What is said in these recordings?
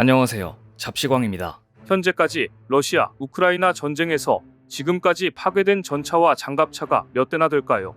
안녕하세요. 잡시광입니다. 현재까지 러시아 우크라이나 전쟁에서 지금까지 파괴된 전차와 장갑차가 몇 대나 될까요?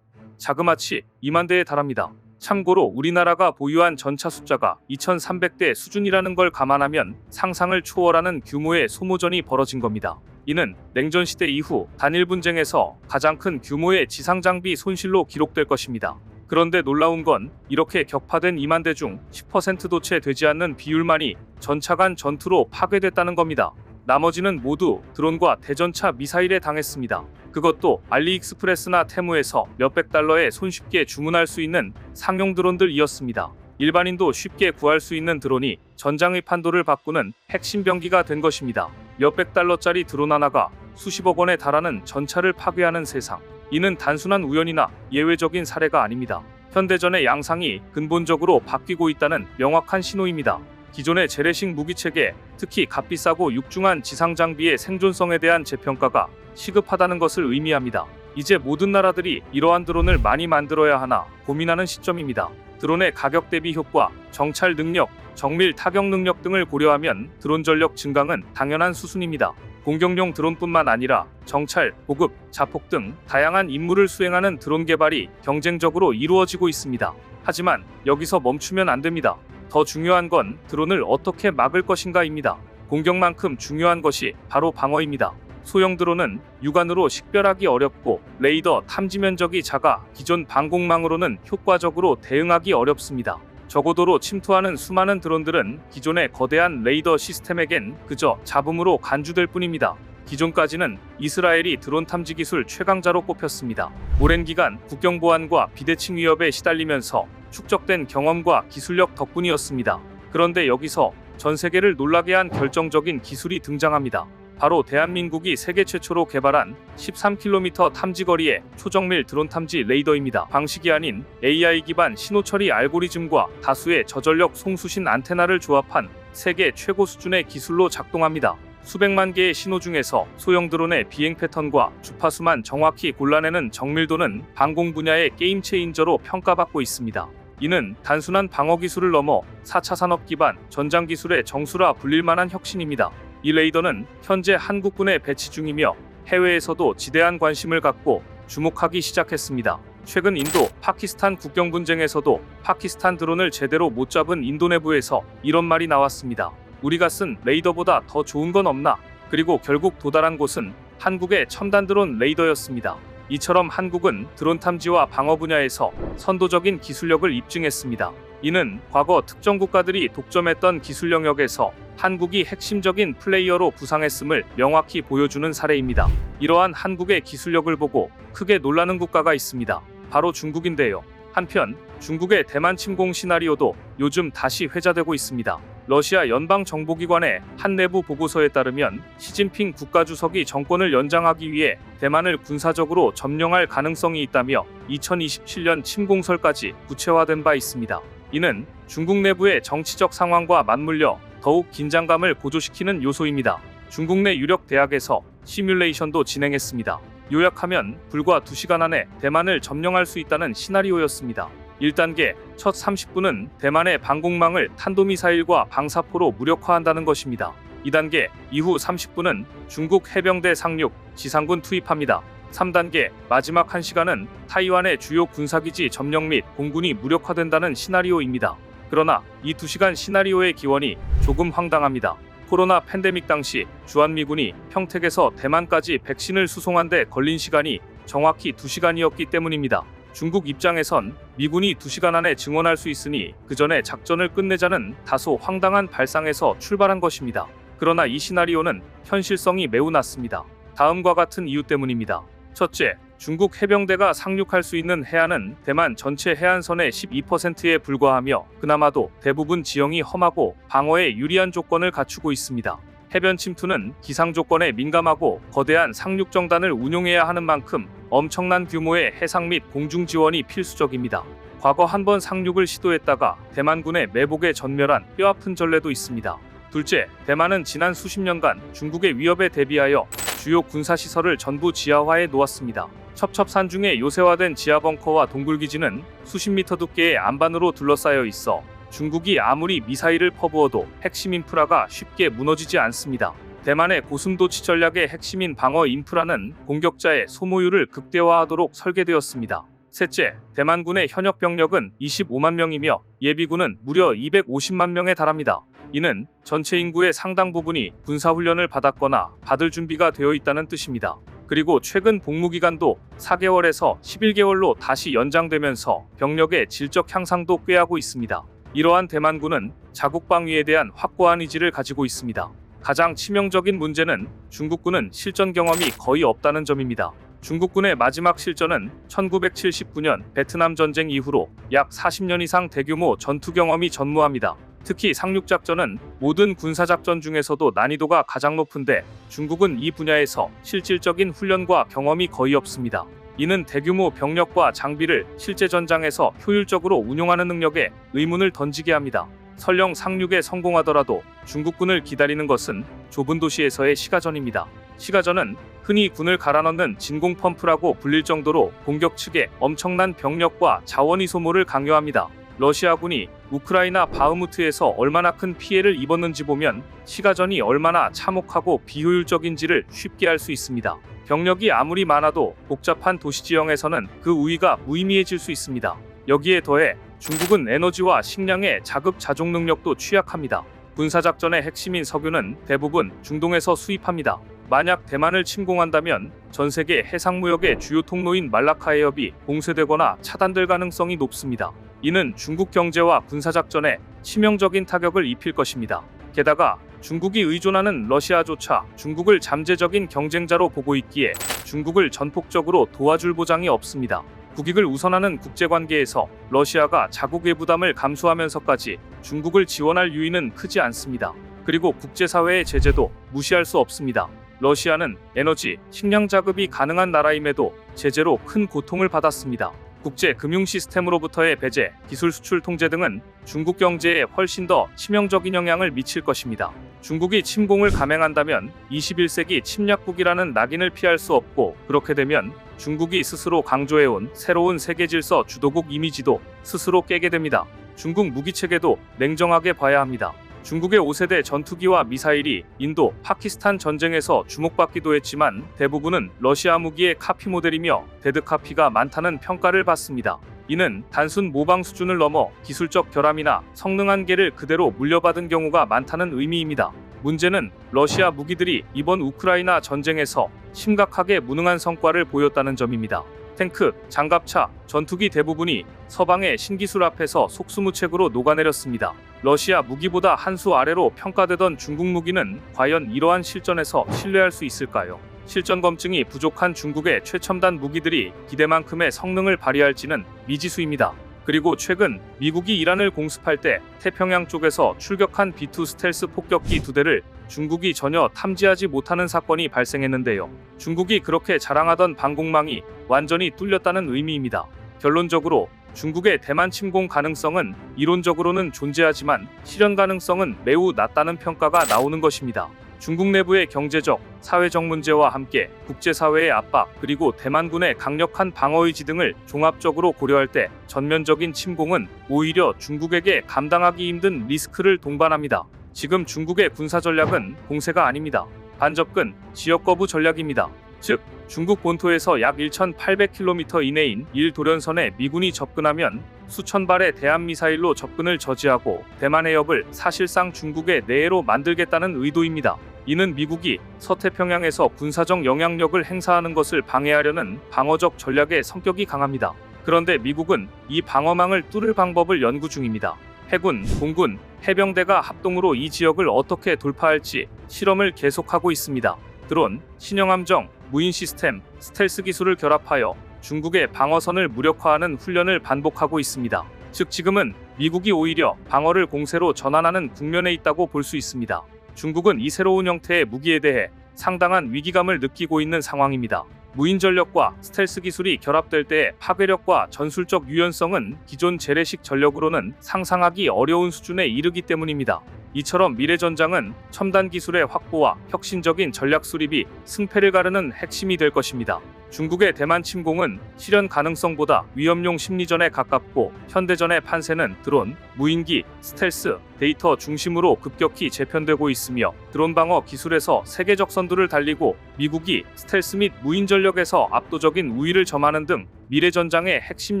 자그마치 2만 대에 달합니다. 참고로 우리나라가 보유한 전차 숫자가 2,300대 수준이라는 걸 감안하면 상상을 초월하는 규모의 소모전이 벌어진 겁니다. 이는 냉전 시대 이후 단일 분쟁에서 가장 큰 규모의 지상 장비 손실로 기록될 것입니다. 그런데 놀라운 건 이렇게 격파된 2만 대 중 10%도 채 되지 않는 비율만이 전차 간 전투로 파괴됐다는 겁니다. 나머지는 모두 드론과 대전차 미사일에 당했습니다. 그것도 알리익스프레스나 테무에서 몇백 달러에 손쉽게 주문할 수 있는 상용 드론들이었습니다. 일반인도 쉽게 구할 수 있는 드론이 전장의 판도를 바꾸는 핵심 병기가 된 것입니다. 몇백 달러짜리 드론 하나가 수십억 원에 달하는 전차를 파괴하는 세상. 이는 단순한 우연이나 예외적인 사례가 아닙니다. 현대전의 양상이 근본적으로 바뀌고 있다는 명확한 신호입니다. 기존의 재래식 무기 체계, 특히 값비싸고 육중한 지상 장비의 생존성에 대한 재평가가 시급하다는 것을 의미합니다. 이제 모든 나라들이 이러한 드론을 많이 만들어야 하나 고민하는 시점입니다. 드론의 가격 대비 효과, 정찰 능력, 정밀 타격 능력 등을 고려하면 드론 전력 증강은 당연한 수순입니다. 공격용 드론뿐만 아니라 정찰, 보급, 자폭 등 다양한 임무를 수행하는 드론 개발이 경쟁적으로 이루어지고 있습니다. 하지만 여기서 멈추면 안 됩니다. 더 중요한 건 드론을 어떻게 막을 것인가입니다. 공격만큼 중요한 것이 바로 방어입니다. 소형 드론은 육안으로 식별하기 어렵고 레이더 탐지 면적이 작아 기존 방공망으로는 효과적으로 대응하기 어렵습니다. 저고도로 침투하는 수많은 드론들은 기존의 거대한 레이더 시스템에겐 그저 잡음으로 간주될 뿐입니다. 기존까지는 이스라엘이 드론 탐지 기술 최강자로 꼽혔습니다. 오랜 기간 국경 보안과 비대칭 위협에 시달리면서 축적된 경험과 기술력 덕분이었습니다. 그런데 여기서 전 세계를 놀라게 한 결정적인 기술이 등장합니다. 바로 대한민국이 세계 최초로 개발한 13km 탐지거리의 초정밀 드론 탐지 레이더입니다. 방식이 아닌 AI 기반 신호 처리 알고리즘과 다수의 저전력 송수신 안테나를 조합한 세계 최고 수준의 기술로 작동합니다. 수백만 개의 신호 중에서 소형 드론의 비행 패턴과 주파수만 정확히 골라내는 정밀도는 방공 분야의 게임 체인저로 평가받고 있습니다. 이는 단순한 방어 기술을 넘어 4차 산업 기반 전장 기술의 정수라 불릴 만한 혁신입니다. 이 레이더는 현재 한국군에 배치 중이며 해외에서도 지대한 관심을 갖고 주목하기 시작했습니다. 최근 인도, 파키스탄 국경 분쟁에서도 파키스탄 드론을 제대로 못 잡은 인도 내부에서 이런 말이 나왔습니다. 우리가 쓴 레이더보다 더 좋은 건 없나? 그리고 결국 도달한 곳은 한국의 첨단 드론 레이더였습니다. 이처럼 한국은 드론 탐지와 방어 분야에서 선도적인 기술력을 입증했습니다. 이는 과거 특정 국가들이 독점했던 기술 영역에서 한국이 핵심적인 플레이어로 부상했음을 명확히 보여주는 사례입니다. 이러한 한국의 기술력을 보고 크게 놀라는 국가가 있습니다. 바로 중국인데요. 한편 중국의 대만 침공 시나리오도 요즘 다시 회자되고 있습니다. 러시아 연방 정보기관의 한 내부 보고서에 따르면 시진핑 국가주석이 정권을 연장하기 위해 대만을 군사적으로 점령할 가능성이 있다며 2027년 침공설까지 구체화된 바 있습니다. 이는 중국 내부의 정치적 상황과 맞물려 더욱 긴장감을 고조시키는 요소입니다. 중국 내 유력 대학에서 시뮬레이션도 진행했습니다. 요약하면 불과 2시간 안에 대만을 점령할 수 있다는 시나리오였습니다. 1단계 첫 30분은 대만의 방공망을 탄도미사일과 방사포로 무력화한다는 것입니다. 2단계 이후 30분은 중국 해병대 상륙, 지상군 투입합니다. 3단계 마지막 1시간은 타이완의 주요 군사기지 점령 및 공군이 무력화된다는 시나리오입니다. 그러나 이 2시간 시나리오의 기원이 조금 황당합니다. 코로나 팬데믹 당시 주한미군이 평택에서 대만까지 백신을 수송한 데 걸린 시간이 정확히 2시간이었기 때문입니다. 중국 입장에선 미군이 2시간 안에 증원할 수 있으니 그 전에 작전을 끝내자는 다소 황당한 발상에서 출발한 것입니다. 그러나 이 시나리오는 현실성이 매우 낮습니다. 다음과 같은 이유 때문입니다. 첫째, 중국 해병대가 상륙할 수 있는 해안은 대만 전체 해안선의 12%에 불과하며 그나마도 대부분 지형이 험하고 방어에 유리한 조건을 갖추고 있습니다. 해변 침투는 기상 조건에 민감하고 거대한 상륙 정단을 운용해야 하는 만큼 엄청난 규모의 해상 및 공중 지원이 필수적입니다. 과거 한 번 상륙을 시도했다가 대만군의 매복에 전멸한 뼈아픈 전례도 있습니다. 둘째, 대만은 지난 수십 년간 중국의 위협에 대비하여 주요 군사 시설을 전부 지하화해 놓았습니다. 첩첩산 중에 요새화된 지하 벙커와 동굴 기지는 수십 미터 두께의 안반으로 둘러싸여 있어 중국이 아무리 미사일을 퍼부어도 핵심 인프라가 쉽게 무너지지 않습니다. 대만의 고슴도치 전략의 핵심인 방어 인프라는 공격자의 소모율을 극대화하도록 설계되었습니다. 셋째, 대만군의 현역 병력은 25만 명이며 예비군은 무려 250만 명에 달합니다. 이는 전체 인구의 상당 부분이 군사훈련을 받았거나 받을 준비가 되어 있다는 뜻입니다. 그리고 최근 복무 기간도 4개월에서 11개월로 다시 연장되면서 병력의 질적 향상도 꾀하고 있습니다. 이러한 대만군은 자국 방위에 대한 확고한 의지를 가지고 있습니다. 가장 치명적인 문제는 중국군은 실전 경험이 거의 없다는 점입니다. 중국군의 마지막 실전은 1979년 베트남 전쟁 이후로 약 40년 이상 대규모 전투 경험이 전무합니다. 특히 상륙작전은 모든 군사작전 중에서도 난이도가 가장 높은데 중국은 이 분야에서 실질적인 훈련과 경험이 거의 없습니다. 이는 대규모 병력과 장비를 실제 전장에서 효율적으로 운용하는 능력에 의문을 던지게 합니다. 설령 상륙에 성공하더라도 중국군을 기다리는 것은 좁은 도시에서의 시가전입니다. 시가전은 흔히 군을 갈아넣는 진공 펌프라고 불릴 정도로 공격 측에 엄청난 병력과 자원의 소모를 강요합니다. 러시아군이 우크라이나 바흐무트에서 얼마나 큰 피해를 입었는지 보면 시가전이 얼마나 참혹하고 비효율적인지를 쉽게 알 수 있습니다. 병력이 아무리 많아도 복잡한 도시 지형에서는 그 우위가 무의미해질 수 있습니다. 여기에 더해 중국은 에너지와 식량의 자급 자족 능력도 취약합니다. 군사작전의 핵심인 석유는 대부분 중동에서 수입합니다. 만약 대만을 침공한다면 전 세계 해상무역의 주요 통로인 말라카 해협이 봉쇄되거나 차단될 가능성이 높습니다. 이는 중국 경제와 군사작전에 치명적인 타격을 입힐 것입니다. 게다가 중국이 의존하는 러시아조차 중국을 잠재적인 경쟁자로 보고 있기에 중국을 전폭적으로 도와줄 보장이 없습니다. 국익을 우선하는 국제관계에서 러시아가 자국의 부담을 감수하면서까지 중국을 지원할 유인은 크지 않습니다. 그리고 국제사회의 제재도 무시할 수 없습니다. 러시아는 에너지, 식량 자급이 가능한 나라임에도 제재로 큰 고통을 받았습니다. 국제 금융 시스템으로부터의 배제, 기술 수출 통제 등은 중국 경제에 훨씬 더 치명적인 영향을 미칠 것입니다. 중국이 침공을 감행한다면 21세기 침략국이라는 낙인을 피할 수 없고 그렇게 되면 중국이 스스로 강조해온 새로운 세계 질서 주도국 이미지도 스스로 깨게 됩니다. 중국 무기 체계도 냉정하게 봐야 합니다. 중국의 5세대 전투기와 미사일이 인도, 파키스탄 전쟁에서 주목받기도 했지만 대부분은 러시아 무기의 카피 모델이며 데드 카피가 많다는 평가를 받습니다. 이는 단순 모방 수준을 넘어 기술적 결함이나 성능 한계를 그대로 물려받은 경우가 많다는 의미입니다. 문제는 러시아 무기들이 이번 우크라이나 전쟁에서 심각하게 무능한 성과를 보였다는 점입니다. 탱크, 장갑차, 전투기 대부분이 서방의 신기술 앞에서 속수무책으로 녹아내렸습니다. 러시아 무기보다 한 수 아래로 평가되던 중국 무기는 과연 이러한 실전에서 신뢰할 수 있을까요? 실전 검증이 부족한 중국의 최첨단 무기들이 기대만큼의 성능을 발휘할지는 미지수입니다. 그리고 최근 미국이 이란을 공습할 때 태평양 쪽에서 출격한 B2 스텔스 폭격기 두 대를 중국이 전혀 탐지하지 못하는 사건이 발생했는데요. 중국이 그렇게 자랑하던 방공망이 완전히 뚫렸다는 의미입니다. 결론적으로 중국의 대만 침공 가능성은 이론적으로는 존재하지만 실현 가능성은 매우 낮다는 평가가 나오는 것입니다. 중국 내부의 경제적, 사회적 문제와 함께 국제사회의 압박 그리고 대만군의 강력한 방어의지 등을 종합적으로 고려할 때 전면적인 침공은 오히려 중국에게 감당하기 힘든 리스크를 동반합니다. 지금 중국의 군사 전략은 공세가 아닙니다. 반접근, 지역 거부 전략입니다. 즉, 중국 본토에서 약 1,800km 이내인 1도련선에 미군이 접근하면 수천 발의 대한 미사일로 접근을 저지하고 대만 해협을 사실상 중국의 내해로 만들겠다는 의도입니다. 이는 미국이 서태평양에서 군사적 영향력을 행사하는 것을 방해하려는 방어적 전략의 성격이 강합니다. 그런데 미국은 이 방어망을 뚫을 방법을 연구 중입니다. 해군, 공군, 해병대가 합동으로 이 지역을 어떻게 돌파할지 실험을 계속하고 있습니다. 드론, 신형함정, 무인 시스템, 스텔스 기술을 결합하여 중국의 방어선을 무력화하는 훈련을 반복하고 있습니다. 즉 지금은 미국이 오히려 방어를 공세로 전환하는 국면에 있다고 볼 수 있습니다. 중국은 이 새로운 형태의 무기에 대해 상당한 위기감을 느끼고 있는 상황입니다. 무인 전력과 스텔스 기술이 결합될 때의 파괴력과 전술적 유연성은 기존 재래식 전력으로는 상상하기 어려운 수준에 이르기 때문입니다. 이처럼 미래 전장은 첨단 기술의 확보와 혁신적인 전략 수립이 승패를 가르는 핵심이 될 것입니다. 중국의 대만 침공은 실현 가능성보다 위험용 심리전에 가깝고 현대전의 판세는 드론, 무인기, 스텔스, 데이터 중심으로 급격히 재편되고 있으며 드론 방어 기술에서 세계적 선두를 달리고 미국이 스텔스 및 무인 전력에서 압도적인 우위를 점하는 등 미래 전장의 핵심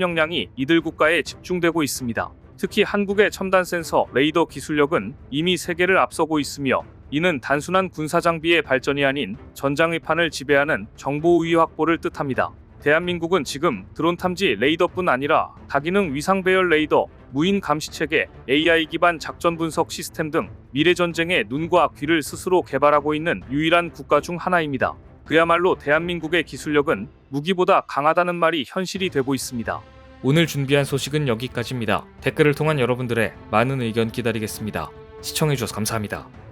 역량이 이들 국가에 집중되고 있습니다. 특히 한국의 첨단 센서 레이더 기술력은 이미 세계를 앞서고 있으며 이는 단순한 군사 장비의 발전이 아닌 전장의판을 지배하는 정보 우위 확보를 뜻합니다. 대한민국은 지금 드론 탐지 레이더뿐 아니라 다기능 위상 배열 레이더, 무인 감시 체계, AI 기반 작전 분석 시스템 등 미래 전쟁의 눈과 귀를 스스로 개발하고 있는 유일한 국가 중 하나입니다. 그야말로 대한민국의 기술력은 무기보다 강하다는 말이 현실이 되고 있습니다. 오늘 준비한 소식은 여기까지입니다. 댓글을 통한 여러분들의 많은 의견 기다리겠습니다. 시청해주셔서 감사합니다.